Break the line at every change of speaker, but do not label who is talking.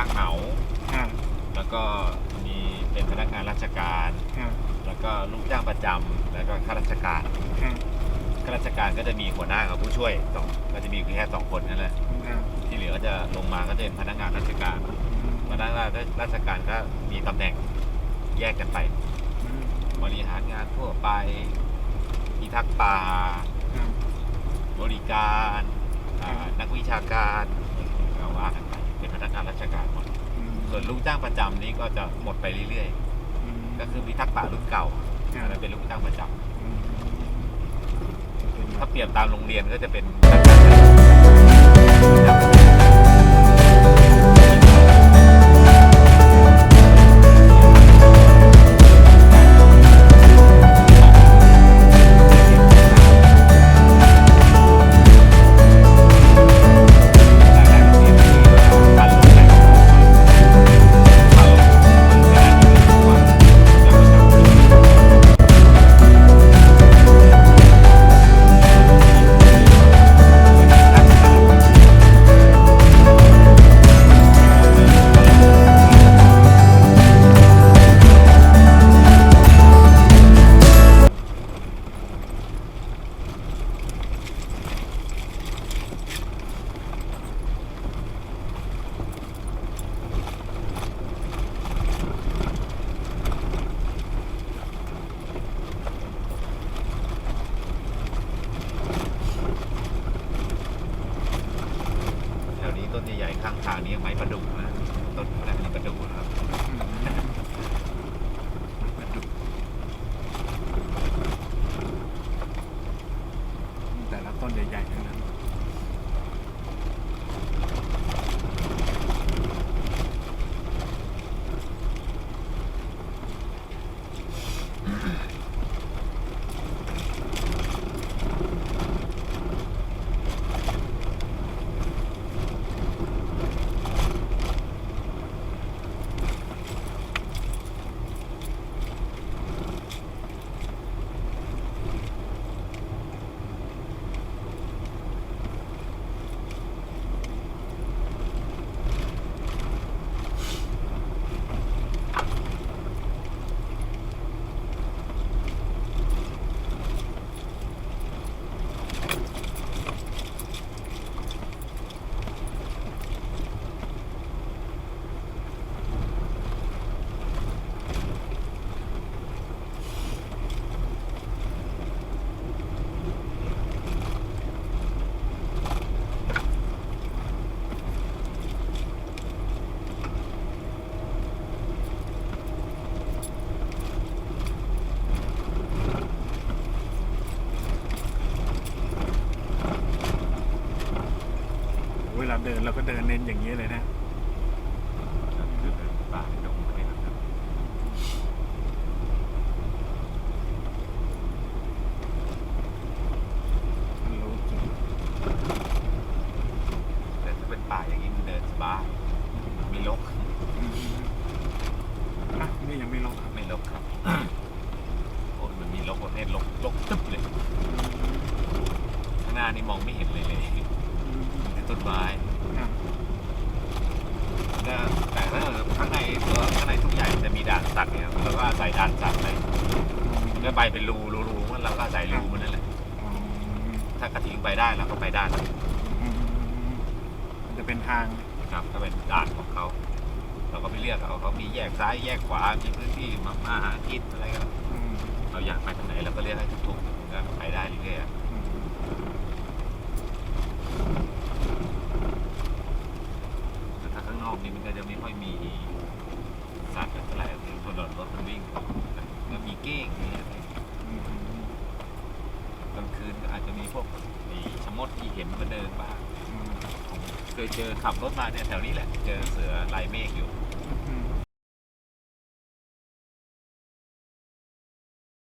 า
อ่า
แล้วก็มีเป็นพนักงานราชการ
อ่า
แล้วก็ลูกจ้างประจำแล้วก็ข้าราชการ
อ่า
ข้าราชการก็จะมีหัวหน้ากับผู้ช่วยสองก็จะมีแค่สองคนนั่นแหละ
อ่า
ที่เหลือก็จะลงมาก็จะเป็นพนักงานราชการ พนักงานราชการก็มีตำแหน่งแยกกันไป
อืม
บริหารงานทั่วไปพิทักษ์ป่า
อ่า
บริการอ่านักวิชาการ ชการหมด
อืม
ส่วนลูกจ้างประจำนี่ก็จะหมดไปเรื่อย
อืม
ๆก็คือพิทักษ์ป่ารุ่นเก่า
อ่า
อันนั้นเป็นลูกจ้างประจำ
อืมเป็นแบ
ถ้า
บ
เปรียบตามโรงเรียนก็จะเป็นางทางนี้ไม้ประดุกนะต้นอะไรนี่ประดุกนะครับ
แต่ละต้นใหญ่ๆทั้งนั้น เวลาเดินเราก็เดินเน้นอย่างนี้เลยนะ
คือเป็นป่าดงอะไรนะครับ
มันรู้จุด
แต่ถ้าเป็นป่าอย่างนี้มันเดินสบายไม่ลก
อืมอะนี่ยังไม่ลงครับ
ไม่ลกครับโอ้ยมันมีลกประเภทลกลกตึ๊บเลยข้างหน้านี่มองไม่เห็นเลยเลย
อืม
มีแต่ต้นไม้
อะ
ก็แต่ถ้าข้างในตัวข้างในทุ่งใหญ่จะมีด่านสัตว์เนี่ยเราก็อาศัยด่านสัตว์ไปมันก็ไปเป็นรูรูรูมันเราก็อาศัยรูมันนั่นแหละ
อืม
ถ้ากระทิงไปได้เราก็ไปได้
อืมมันจะเป็นทาง
ครับก็เป็นด่านของเขา เราก็ไปเลือกเอาเขามีแยกซ้ายแยกขวามีพื้นที่มามาหากินอะไรก็
อืม
เราอยากไปทางไหนเราก็เลือกให้ถูกๆก็ไปได้เรื่อยๆอะ
อืม
แต่ถ้าข้างนอกนี่มันก็จะไม่ค่อยมีสัตว์อะไรคือถนนรถมันวิ่งก็มีเก้งมีอะไร
อืม
กลางคืนก็อาจจะมีพวกไอ้ชะมดที่ เห็นมาเดินบ้างเคยเจอขับรถมาเนี่ยแถวนี้แหละ เจอเสือลายเมฆอยู่